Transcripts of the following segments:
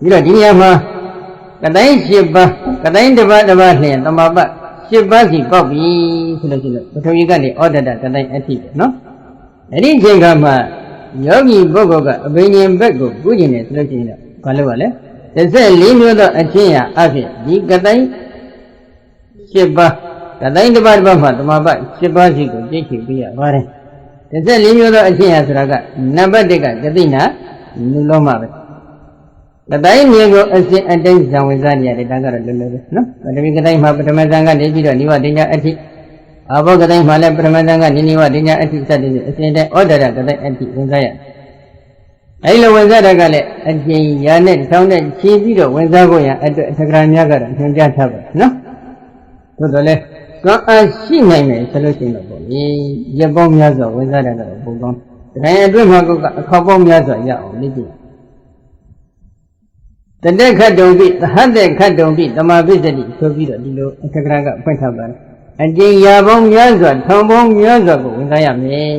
ပြီးတော့ဒီနေရာမှာကတိုင်း၈ပါးကတိုင်းတစ်ပါးတစ်ပါးလျင်တမပတ်၈ပါးစီပေါက်ပြီဆိုလို့ရှိရင်ပထဝီကနေဩဒတကတိုင်းအထိပဲနော်အဲ့ဒီအချိန်ကမှယောဂီပုဂ္ဂိုလ်ကအဘိညာဉ်ဘက်ကိုကုကျင်တယ်ဆိုလို့ရှိရင်တော့ဘာလို့ ਆ လဲ14မျိုးသောအချင်းရာအဖြစ်ဒီကတိုင်း၈ပါးကတိုင်းတစ်ပါးတစ်ပါးမှာတမပတ်၈ပါးစီကိုကြိတ်ချပြရပါတယ်14မျိုးသောအချင်းရာဆိုတာကနံပါတ်1ကကတိနာနုလုံးမှာပဲ ကတိုင်းမြေကိုအစဉ်အတိုင်းဇံဝင်စားနေရတယ်ဒါကတော့လွယ်လွယ်ပဲနော်ပထဝီကတိုင်းမှာပထမဇံကနေပြီးတော့နိဝတင်ညာအထိအဘောကတိုင်းမှာလည်းပထမဇံကနေနိဝတင်ညာအထိစတဲ့အစဉ်တိုင်းဩဒရကတိုင်းအထိဝင်စားရအဲဒီလိုဝင်စားတာကလည်းအကျဉ်ရာနဲ့ထောင်းနဲ့ခြေပြီးတော့ဝင်စားဖို့ရအတွက်အထကရာများကတော့ညွှန်ကြားထားပါနော်သို့တော်လည်းကောင်းအားရှိနိုင်မယ်ဆိုလို့ရှိရင်တော့ပေါ့လေရပောင်းများစွာဝင်စားတာကတော့ပုံကောင်းတိုင်းအတွင်းမှာကိုကအခေါက်ပေါင်းများစွာရအောင်လေ့ကျင့် တတက်ခတ်တုံပိသဟတဲ့ခတ်တုံပိတမာပိစတိဆိုပြီးတော့ဒီလိုအခက္ကရကဖွင့်ထားပါတယ်အကျဉ်ရာပေါင်းများစွာထောင်ပေါင်းများစွာကိုဝင်စားရမယ်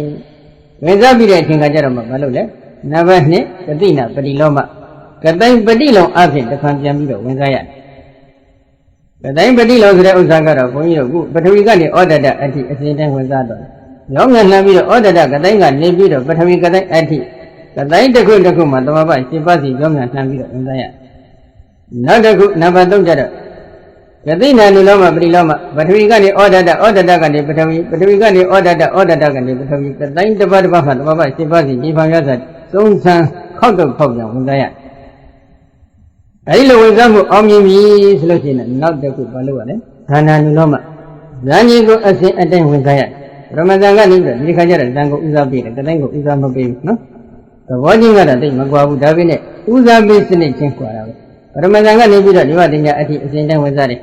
ဝင်စားပြီးတဲ့အချိန်ကကြတော့မှမလုပ်လဲနံပါတ်1ကတိနာပတိလောမကတိုင်းပတိလောအဖြစ်တစ်ခါပြန်ပြီးတော့ဝင်စားရတယ်ကတိုင်းပတိလောဆိုတဲ့ဥစ္စာကတော့ဘုန်းကြီးတို့ခုပထဝီကနေဩဒတအထိအစဉ်တိုင်းဝင်စားတော့ရောင်းမြန်လှမ်းပြီးတော့ဩဒတကတိုင်းကနေပြီးတော့ပထဝီကတိုင်းအထိကတိုင်းတစ်ခုတစ်ခုမှာသမဘရှင်းပါစီရောင်းမြန်လှမ်းပြီးတော့ဝင်စားရတယ် နောက်တစ်ခုနံပါတ်3ကျတော့ယသိနာနုလောမပရိလောမပထဝီကနေဩဒတဩဒတကနေပထဝီပထဝီကနေဩဒတဩဒတကနေပထဝီကတိုင်းတစ်ပတ်တစ်ပတ်မှာသမဘရှင်းပါစီဒီဖောင်ရသသုံးဆန်းခောက်တော့ခောက်ပြန်ဝင်စားရအဲဒီလိုဝင်စားမှုအောင်မြင်ပြီဆိုလို့ရှိရင်နောက်တစ်ခုဘာလို့ ਆ လဲခန္ဓာနုလောမဇာတိကိုအစဉ်အတိုင်းဝင်စားရပရမဇန်ကနေပြီးတော့ဒီခါကျတော့ဇန်ကိုဥစားပေးတယ်ကတိုင်းကိုဥစားမပေးဘူးနော်သဘောချင်းကတော့တိတ်မကွာဘူးဒါပေမဲ့ဥစားပေးစနစ်ချင်းကွာတာပဲ ပရမဇန်ကနေပြီးတော့ဒီမှာတင်ညာအထိအစဉ်တိုင်းဝင်စားတယ်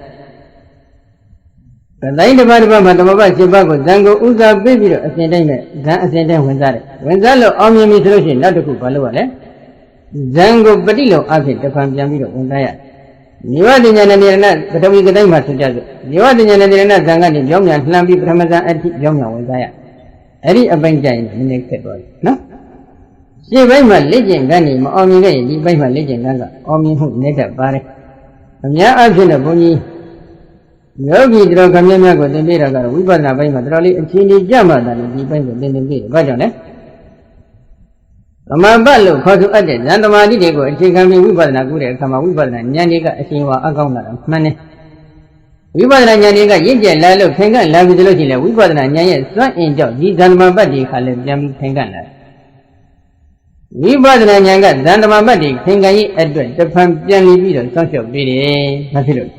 ကတိုင်းတစ်ပါးတစ်ပါးမှာတမပတ်7ပါးကိုဇန်ကိုဥစားပေးပြီးတော့အစဉ်တိုင်းနဲ့ဇန်အစဉ်တိုင်းဝင်စားတယ်ဝင်စားလို့အောင်မြင်ပြီဆိုလို့ရှိရင်နောက်တစ်ခုဘာလုပ်ရလဲဇန်ကိုပฏิလုံအဖြစ်တစ်ဖန်ပြန်ပြီးတော့ဝင်စားရနိဝတဉာဏနေရဏပထဝီကတိုင်းမှာဆိုကြစို့နိဝတဉာဏနေရဏဇန်ကနေကြောင်းမြန်လှမ်းပြီးပထမဇန်အထိကြောင်းမြန်ဝင်စားရအဲ့ဒီအပိုင်းကြရင်နည်းနည်းခက်သွားပြီနော် ရှင်းပိုင်းမှာလက်ကျင်ကနေမအောင်မြင်ခဲ့ရင်ဒီပိုင်းမှာလက်ကျင်ကကအောင်မြင်မှုနဲ့တတ်ပါတယ်အများအားဖြင့်တော့ဘုန်းကြီးယောဂီတော်ခမည်းများကိုသင်ပေးတာကတော့ဝိပဿနာပိုင်းမှာတော်တော်လေးအချင်းကြီးကြမှတာလည်းဒီပိုင်းကိုသင်သင်ပေးတယ်ဘာကြောင့်လဲသမပတ်လို့ခေါ်ဆိုအပ်တဲ့ဇန်သမာဓိတွေကိုအခြေခံပြီးဝိပဿနာကုတဲ့အခါမှာဝိပဿနာဉာဏ်တွေကအရှင်ဝါအကောင်းလာတာမှန်တယ်ဝိပဿနာဉာဏ်တွေကရင့်ကျက်လာလို့ဖင်ကန့်လာပြီလို့ရှိရင်လေဝိပဿနာဉာဏ်ရဲ့စွန့်အင်ကြောင့်ဒီဇန်သမာပတ်တွေခါလည်းပြန်ပြီးဖင်ကန့်လာတယ် ဝိပဿနာဉာဏ်ကဇန်သမာပတ်တွေဖင်ကန့်ရဲ့အတွက်တဖန်ပြန်လီပြီးတော့စောင့်ရှောက်ပေးတယ်ဘာဖြစ်လို့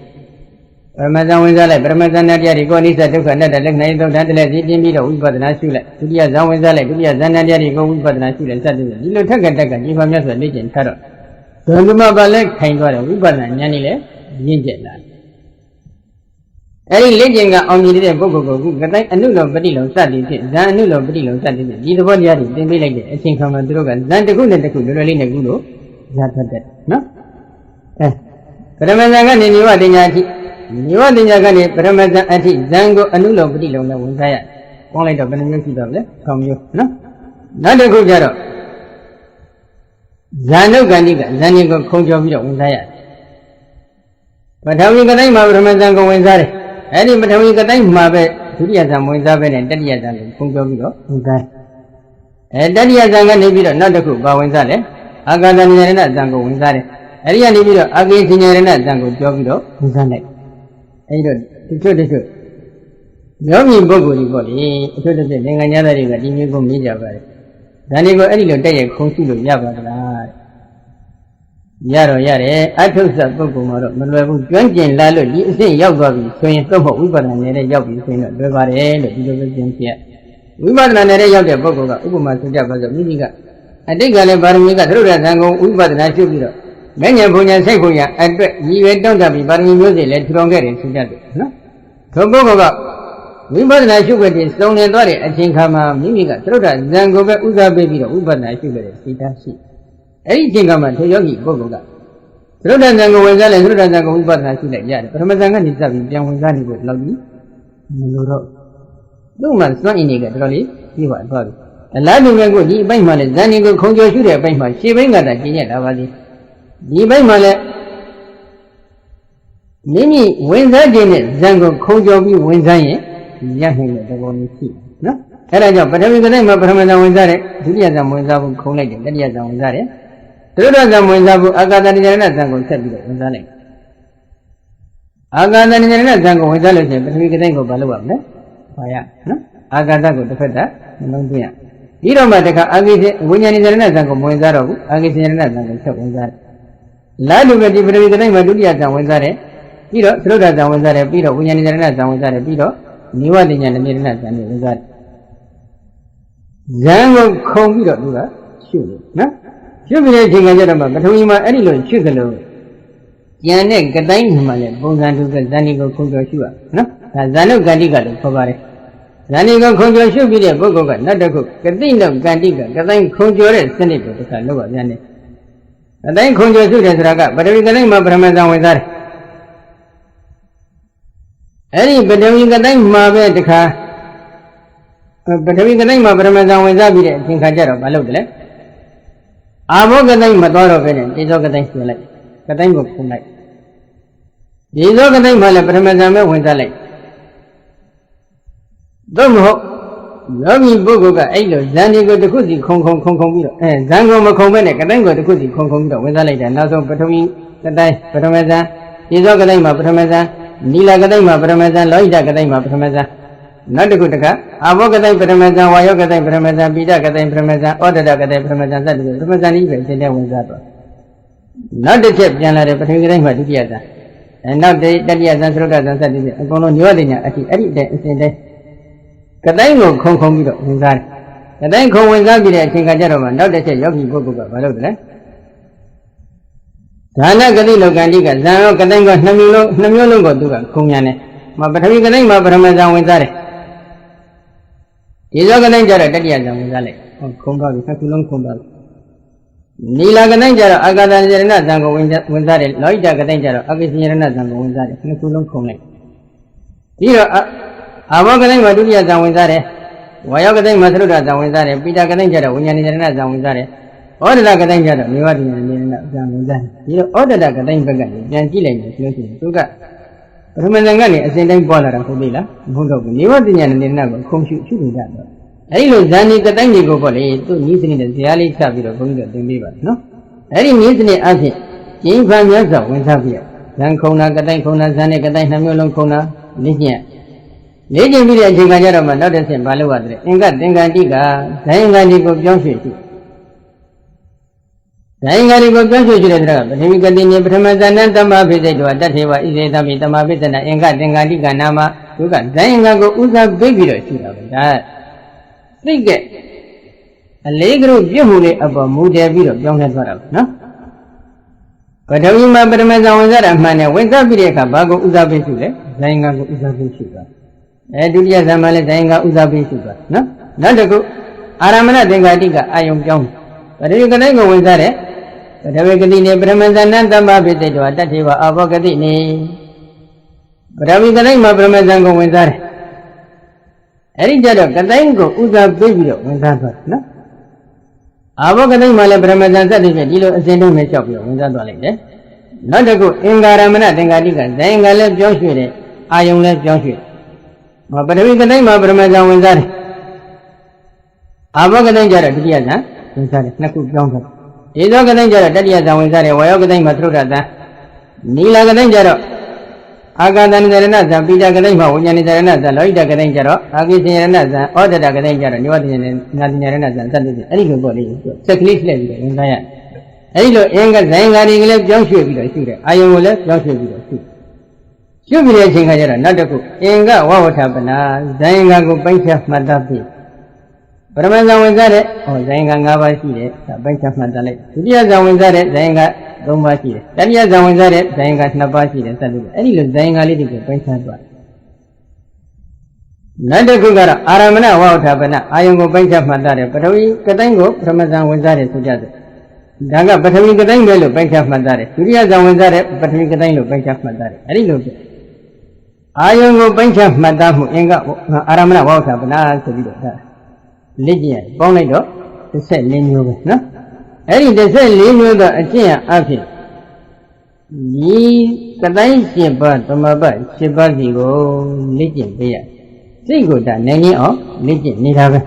ပရမဇန်ဝင်စားလိုက်ပရမဇန်တရားတွေကိုအနိစ္စဒုက္ခအနတ္တလက္ခဏာသုံးတန်းတည်းစီပြင်းပြီးတော့ဝိပဿနာရှုလိုက်ဒုတိယဇန်ဝင်စားလိုက်ဒုတိယဇန်တရားတွေကိုဝိပဿနာရှုလိုက်စသဖြင့်ဒီလိုထက်ကတက်ကကြီးပါမြတ်စွာလေ့ကျင့်ထားတော့ဒုံသမပါလည်းခိုင်သွားတယ်ဝိပဿနာဉာဏ်นี่လည်းရင့်ကျက်လာတယ် အဲဒီလေ့ကျင့်ကအောင်မြင်တဲ့ပုဂ္ဂိုလ်ကိုခုကတိုင်းအနုလောပฏิလောစသည်ဖြင့်ဇန်အနုလောပฏิလောစသည်ဖြင့်ဒီသဘောတရားတွေသင်ပေးလိုက်တဲ့အချိန်ခါမှာသူတို့ကဇန်တစ်ခုနဲ့တစ်ခုလွယ်လွယ်လေးနဲ့ခုလို့ရတတ်တယ်နော်အဲပရမဇန်ကနေနိဝတညာအထိနိဝတညာကနေပရမဇန်အထိဇန်ကိုအနုလောပฏิလောနဲ့ဝင်စားရပေါင်းလိုက်တော့ဘယ်နှမျိုးရှိတော့လဲဆောင်းမျိုးနော်နောက်တစ်ခုကျတော့ဇန်နုကဏိကဇန်ရင်ကိုခုံကျော်ပြီးတော့ဝင်စားရတယ်ပထဝီကတိုင်းမှာပရမဇန်ကိုဝင်စားတယ် အဲ့ဒီပထဝီကတိုင်းမှာပဲဒုတိယဇန်ဝင်စားပဲနဲ့တတိယဇန်ကိုခုံကျော်ပြီးတော့ဝင်စားအဲတတိယဇန်ကနေပြီးတော့နောက်တစ်ခုပါဝင်စားတယ်အာဂန္တဉာဏဇန်ကိုဝင်စားတယ်အဲ့ဒီကနေပြီးတော့အာကိဉာဏဇန်ကိုပြောပြီးတော့ဝင်စားလိုက်အဲ့ဒီတော့တချို့တချို့ယောဂီပုဂ္ဂိုလ်ကြီးပေါ့လေအထွတ်တစ်ဖြစ်သင်္ကန်းများတွေကဒီမျိုးကိုမေးကြပါတယ်ဒါနေကိုအဲ့ဒီလိုတက်ရခုံရှိလို့ရပါသလား ရတော့ရတယ်အထုဆပုဂ္ဂိုလ်မှာတော့မလွယ်ဘူးကျွမ်းကျင်လာလို့ဒီအဆင့်ရောက်သွားပြီဆိုရင်တော့ဝိပဿနာနယ်ရောက်ပြီဆိုရင်တော့လွယ်ပါတယ်လို့ဒီလိုပဲပြင်ပြဝိပဿနာနယ်ရောက်တဲ့ပုဂ္ဂိုလ်ကဥပမာဆိုကြပါစို့မိမိကအတိတ်ကလည်းပါရမီကသရုပ်ရသံဃုံဝိပဿနာရှုပြီးတော့မဉ္ဇဉ်ဘုံညာစိတ်ဘုံညာအတွက်ရည်ရွယ်တောင့်တပြီးပါရမီမျိုးစေ့လည်းထူထောင်ခဲ့တယ်ဆိုကြတယ်နော်ထိုပုဂ္ဂိုလ်ကဝိပဿနာရှုခွင့်တင်စုံလင်သွားတဲ့အချိန်ခါမှာမိမိကသရုပ်ရဇံကိုပဲဥစားပေးပြီးတော့ဝိပဿနာရှုခဲ့တဲ့စိတ်ဓာတ်ရှိ အဲ့ဒီအချိန်ကမှထိုယောဂီပုဂ္ဂိုလ်ကသရုပ်တန်ဇံကိုဝင်စားလိုက်သရုပ်တန်ဇံကိုဝိပဿနာရှုလိုက်ရတယ်ပထမဇံကနေစပြီးပြန်ဝင်စားနေဖို့လောက်ကြီးမလိုတော့သူ့မှာစွန့်အင်းတွေကတော်တော်လေးပြီးပါသွားပြီအလားတူပဲကိုဒီအပိုင်းမှာလည်းဇန်နေကိုခုံကျော်ရှုတဲ့အပိုင်းမှာရှေ့ဘိန်းကတာကျင့်ရတာပါလေဒီဘက်မှာလည်းမိမိဝင်စားခြင်းနဲ့ဇံကိုခုံကျော်ပြီးဝင်စားရင်ရနိုင်တဲ့သဘောမျိုးရှိတယ်နော်အဲ့ဒါကြောင့်ပထဝီကတိုင်းမှာပထမဇံဝင်စားတဲ့ဒုတိယဇံဝင်စားဖို့ခုံလိုက်တယ်တတိယဇံဝင်စားတယ် သရုဒ္ဓဇံဝင်စားဖို့အာကာသနိယရဏဇံကိုဆက်ပြီးတော့ဝင်စားလိုက်အာကာသနိယရဏဇံကိုဝင်စားလို့ရှိရင်ပထဝီကတိုင်းကိုဘာလုပ်ရမလဲပါရနော်အာကာသကိုတစ်ဖက်တာနှလုံးသွင်းရပြီးတော့မှတခါအာဂိစေဝိညာဉ်ဉာဏ်နဲ့ဇံကိုမဝင်စားတော့ဘူးအာဂိစေဉာဏ်နဲ့ဇံကိုဆက်ဝင်စားတယ်လာလူပဲဒီပရိဝေကတိုင်းမှာဒုတိယဇံဝင်စားတယ်ပြီးတော့သရုပ်ဒဇံဝင်စားတယ်ပြီးတော့ဝိညာဉ်ဉာဏ်နဲ့ဇံဝင်စားတယ်ပြီးတော့နိဝတဉာဏ်နဲ့ဉာဏ်နဲ့ဇံကိုဝင်စားတယ်ဇံကိုခုံပြီးတော့သူကရှုလို့နော် ရှုပြီးတဲ့အချိန်ကကျတော့မှပထဝီမှာအဲ့ဒီလိုရှုသလိုဉာဏ်နဲ့ကတိုင်းမှာလည်းပုံစံတူကဇန်ဒီကိုခုံတော်ရှုရနော်ဒါဇန်နုကတိကလို့ခေါ်ပါတယ်ဇန်ဒီကိုခုံကျော်ရှုပြီးတဲ့ပုဂ္ဂိုလ်ကနောက်တစ်ခုကတိနောကတိကကတိုင်းခုံကျော်တဲ့စနစ်ကိုတစ်ခါလောက်ပါပြန်တယ်ကတိုင်းခုံကျော်ရှုတယ်ဆိုတာကပထဝီကတိုင်းမှာပထမဇန်ဝင်စားတယ်အဲ့ဒီပထဝီကတိုင်းမှာပဲတခါပထဝီကတိုင်းမှာပထမဇန်ဝင်စားပြီးတဲ့အချိန်ခါကျတော့မလုပ်တယ်လေ အာဘောကတိုင်းမတော်တော့ပဲနဲ့တေဇောကတိုင်းဆွဲလိုက်ကတိုင်းကိုခုံလိုက်ဒီဇောကတိုင်းမှာလည်းပထမဇန်ပဲဝင်စားလိုက်သို့မဟုတ်ယောဂီပုဂ္ဂိုလ်ကအဲ့လိုဇန်ဒီကိုတစ်ခုစီခုံခုံခုံခုံပြီးတော့အဲဇန်ကိုမခုံပဲနဲ့ကတိုင်းကိုတစ်ခုစီခုံခုံပြီးတော့ဝင်စားလိုက်တယ်နောက်ဆုံးပထဝီကတိုင်းပထမဇန်ဒီဇောကတိုင်းမှာပထမဇန်နီလာကတိုင်းမှာပထမဇန်လောဟိတကတိုင်းမှာပထမဇ န်နောက်တစ်ခုတခါအာဘောကတိုင်းပထမဇန်ဝါယောကတိုင်းပထမဇန်ပိဋကတိုင်းပထမဇန်ဩဒတကတိုင်းပထမဇန်စသည်ဖြင့်ပထမဇန်ဤပဲသင်တဲ့ဝင်စားတော့နောက်တစ်ချက်ပြန်လာတယ်ပထဝီကတိုင်းမှာဒုတိယဇန်အဲနောက်တတိယဇန်သရုတ်ဇန်စသည်ဖြင့်အကုန်လုံးညောတိညာအထိအဲ့ဒီတဲ့အစဉ်တိုင်းကတိုင်းကိုခုံခုံပြီးတော့ဝင်စားတယ်ကတိုင်းခုံဝင်စားပြီးတဲ့အချိန်ခါကျတော့မှနောက်တစ်ချက်ယောဂီပုဂ္ဂိုလ်ကဘာလုပ်တယ်လဲဒါနဂတိလောကန္တိကဇံရောကတိုင်းကနှစ်မျိုးလုံးနှစ်မျိုးလုံးကိုသူကခုံညာတယ်မပထဝီကတိုင်းမှာပထမဇံဝင်စားတယ် ဒီဇောကတိုင်းကျတော့တတိယဇံဝင်စားလိုက်ဟုတ်ခုံသွားပြီနှစ်ခုလုံးခုံသွားပြီနီလာကတိုင်းကျတော့အာဂတဉာဏဇံကိုဝင်ဝင်စားတယ်လောဟိတကတိုင်းကျတော့အကိစ္စဉာဏဇံကိုဝင်စားတယ်နှစ်ခုလုံးခုံလိုက်ပြီးတော့အာဘောကတိုင်းမှာဒုတိယဇံဝင်စားတယ်ဝါယောကတိုင်းမှာသရုဒ္ဓဇံဝင်စားတယ်ပိတာကတိုင်းကျတော့ဝိညာဉ်ဉာဏဇံဝင်စားတယ်ဩဒတကတိုင်းကျတော့မြေဝတ္တိဉာဏ်ဉာဏ်ဇံဝင်စားတယ်ဒီတော့ဩဒတကတိုင်းဘက်ကနေပြန်ကြည့်လိုက်မယ်ဆိုလို့ရှိရင်သူက ပထမဇန်ကနေအစဉ်တိုင်းပေါ်လာတာဟုတ်ပြီလားမဟုတ်တော့ဘူးနေဝတ္တိဉာဏ်ဉာဏ်ကိုခုံရှုရှုနေကြတော့အဲဒီလိုဇန်ဒီကတိုင်းတွေကိုပေါ့လေသူဤစနစ်နဲ့ဇာလေးချပြီးတော့ဘုန်းကြီးတို့သင်ပေးပါနော်အဲဒီဤစနစ်အဖြစ်ကျင်းဖန်မြတ်စွာဝင်စားပြဇန်ခုံနာကတိုင်းခုံနာဇန်နဲ့ကတိုင်းနှမျိုးလုံးခုံနာလိညက်လေ့ကျင့်ပြီးတဲ့အချိန်ကကြတော့မှနောက်တစ်ဆင့်ဘာလုပ်ရသလဲအင်္ဂသင်္ကတိကဇိုင်းကတိကိုပြောင်းရွှေ့ရှိ ဇိုင်းကတိကိုပြောင်းရွှေ့ရှိတဲ့တရားကပထဝီကတိနေပထမဇဏတမ္မဖိစိတ်တော်တတ္ထေဝဣဇေသမိတမ္မပိသနာအင်္ဂသင်္ကတိကနာမသူကဇိုင်းကကိုဥစားပေးပြီးတော့ရှိတာပဲဒါသိကအလေးကလေးပြုတ်မှုလေးအပေါ်မူတည်ပြီးတော့ပြောင်းလဲသွားတာပဲနော်ပထဝီမှာပထမဇံဝင်စားတာမှန်တယ်ဝင်စားပြီးတဲ့အခါဘာကိုဥစားပေးရှိလဲဇိုင်းကကိုဥစားပေးရှိတာအဲဒုတိယဇာမလည်းဇိုင်းကဥစားပေးရှိပါနော်နောက်တစ်ခုအာရမဏသင်္ကာတိကအာယုံပြောင်းပရိကတိုင်းကိုဝင်စားတဲ့ ပထဝီကတိနေပထမဇာနသမ္မာပိစိတ်တော်တတ္ထေဝအဘောဂတိနေပထဝီကတိုင်းမှာပထမဇာကိုဝင်စားတယ်အဲ့ဒီကြတော့ကတိုင်းကိုဥစားပေးပြီးတော့ဝင်စားသွားတယ်နော်အာဘောဂတိုင်းမှာလည်းပထမဇာစတဲ့ဖြင့်ဒီလိုအစဉ်တိုင်းပဲလျှောက်ပြီးတော့ဝင်စားသွားလိုက်တယ်နောက်တစ်ခုအင်္ဂါရမဏသင်္ကာတိကဇိုင်းကလည်းပြောင်းရွှေ့တယ်အာယုံလည်းပြောင်းရွှေ့တယ်မပထဝီကတိုင်းမှာပထမဇန်ဝင်စားတယ်အာဘောကတိုင်းကျတော့ဒုတိယဇန်ဝင်စားတယ်နှစ်ခုပြောင်းသွား ဒေဇောကတိုင်းကျတော့တတိယဇန်ဝင်စားတယ်ဝါယောကတိုင်းမှာသုဒ္ဓဇန်နီလာကတိုင်းကျတော့အာဂတန်ဇရဏဇန်ပိဋကတိုင်းမှာဝိညာဉ်ဇရဏဇန်လောဟိတကတိုင်းကျတော့အာကိစေရဏဇန်ဩဒတကတိုင်းကျတော့နိဝတ္တိဉာဏ်နာတိဉာဏဇန်သတ္တိအဲ့ဒီလိုပေါ့လေစက်ကလေးလှည့်ပြီးတော့ဝင်စားရအဲ့ဒီလိုအင်္ဂဇိုင်းဃာတွေကလည်းပြောင်းရွှေ့ပြီးတော့ရှိတယ်အာယုံကိုလည်းပြောင်းရွှေ့ပြီးတော့ရှိတယ်ရှုပ်ပြီးတဲ့အချိန်ခါကျတော့နောက်တစ်ခုအင်္ဂဝဝထပနာဇိုင်းကကိုပိုင်းဖြတ်မှတ်တတ်ပြီ ပရမဇံဝင်စားတဲ့ဟောဇိုင်းက၅ပါးရှိတယ်ဒါပိုင်းဖြတ်မှတ်တတ်လိုက်ဒုတိယဇံဝင်စားတဲ့ဇိုင်းက၃ပါးရှိတယ်တတိယဇံဝင်စားတဲ့ဇိုင်းက၂ပါးရှိတယ်စသဖြင့်အဲ့ဒီလိုဇိုင်းကလေးတွေကိုပိုင်းဖြတ်သွားနောက်တစ်ခုကတော့အာရမဏဝဝထပနာအာယုံကိုပိုင်းဖြတ်မှတ်တတ်တယ်ပထဝီကတိုင်းကိုပရမဇံဝင်စားတယ်ဆိုကြတယ်ဒါကပထဝီကတိုင်းပဲလို့ပိုင်းခြားမှတ်သားတယ်ဒုတိယဇံဝင်စားတဲ့ပထဝီကတိုင်းလို့ပိုင်းခြားမှတ်သားတယ်အဲ့ဒီလိုဖြစ်အာယုံကိုပိုင်းခြားမှတ်သားမှုအင်္ဂအာရမဏဝေါသပနာဆိုပြီးတော့ဒါ လက်ကျင်ပေါင်းလိုက်တော့14မျိုးပဲနော်အဲ့ဒီ14မျိုးသောအကျင့်အဖြစ်ဒီကတိုင်းရှင်ပါသမဘတ်ရှင်ပါစီကိုလေ့ကျင့်ပေးရစိတ်ကိုဒါနိုင်ရင်အောင်လေ့ကျင့်နေတာပဲ